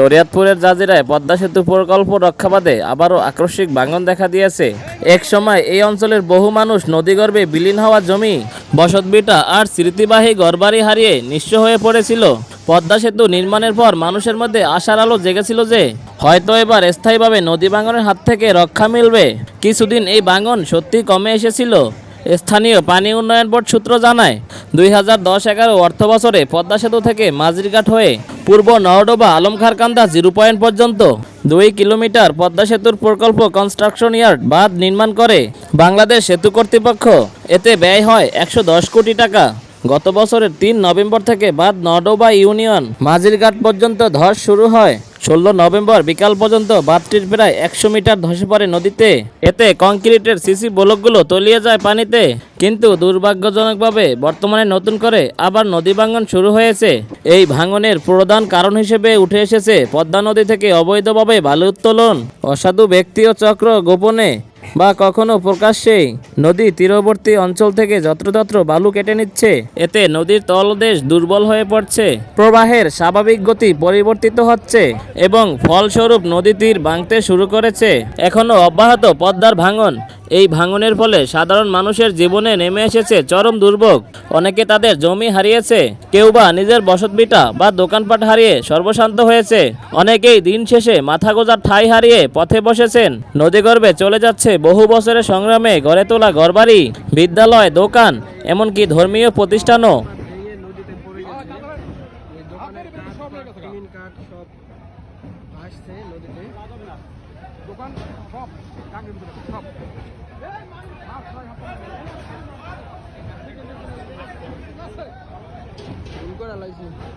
শরীয়তপুরের জাজিরায় পদ্মা সেতু প্রকল্প রক্ষাবাদে আবারও আকস্মিক ভাঙন দেখা দিয়েছে। এক সময় এই অঞ্চলের বহু মানুষ নদীগর্ভে বিলীন হওয়া জমি বসতভিটা আর স্মৃতিবাহী ঘরবাড়ি হারিয়ে নিঃস্ব হয়ে পড়েছিল। পদ্মা সেতু নির্মাণের পর মানুষের মধ্যে আশার আলো জেগেছিল যে, হয়তো এবার স্থায়ীভাবে নদী ভাঙনের হাত থেকে রক্ষা মিলবে। কিছুদিন এই ভাঙন সত্যি কমে এসেছিল। স্থানীয় পানি উন্নয়ন বোর্ড সূত্র জানায়, দুই হাজার দশ এগারো অর্থ বছরে পদ্মা সেতু থেকে মাঝিরঘাট হয়ে পূর্ব নওডোবা আলমখারকান্দা জিরো পয়েন্ট পর্যন্ত দুই কিলোমিটার পদ্মা সেতুর প্রকল্প কনস্ট্রাকশন ইয়ার্ড বাঁধ নির্মাণ করে বাংলাদেশ সেতু কর্তৃপক্ষ। এতে ব্যয় হয় একশো দশ কোটি টাকা। গত বছরের তিন নভেম্বর থেকে বাদ নডোবা ইউনিয়ন মাঝিরঘাট পর্যন্ত ধস শুরু হয়। ষোলো নভেম্বর বিকাল পর্যন্ত বাঁধটির প্রায় একশো মিটার ধসে পড়ে নদীতে। এতে কংক্রিটের সিসি ব্লকগুলো তলিয়ে যায় পানিতে। কিন্তু দুর্ভাগ্যজনকভাবে বর্তমানে নতুন করে আবার নদী ভাঙন শুরু হয়েছে। এই ভাঙনের প্রধান কারণ হিসেবে উঠে এসেছে পদ্মা নদী থেকে অবৈধভাবে বালু উত্তোলন। অসাধু ব্যক্তি ও চক্র গোপনে বা কখনো প্রকাশ্যে নদী তীরবর্তী অঞ্চল থেকে যত্রতত্র বালু কেটে নিচ্ছে। এতে নদীর তলদেশ দুর্বল হয়ে পড়ছে। প্রবাহের স্বাভাবিক গতি পরিবর্তিত হচ্ছে এবং ফলস্বরূপ নদী তীর ভাঙতে শুরু করেছে। এখনও অব্যাহত পদ্মার ভাঙন। এই ভাঙনের ফলে সাধারণ মানুষের জীবনে নেমে এসেছে চরম দুর্ভোগ। অনেকে তাদের জমি হারিয়েছে কেউ বা নিজের বসতভিটা বা দোকানপাট হারিয়ে সর্বশান্ত হয়েছে। অনেকেই দিন শেষে মাথা গোজার ঠাই হারিয়ে পথে বসেছেন। নদীগর্ভে চলে যাচ্ছে বহু বছরের সংগ্রামে গড়ে তোলা ঘরবাড়ি, বিদ্যালয়, দোকান, এমনকি ধর্মীয় প্রতিষ্ঠানও। আসছে নদীতে। দোকান সব সব। ela, Gi?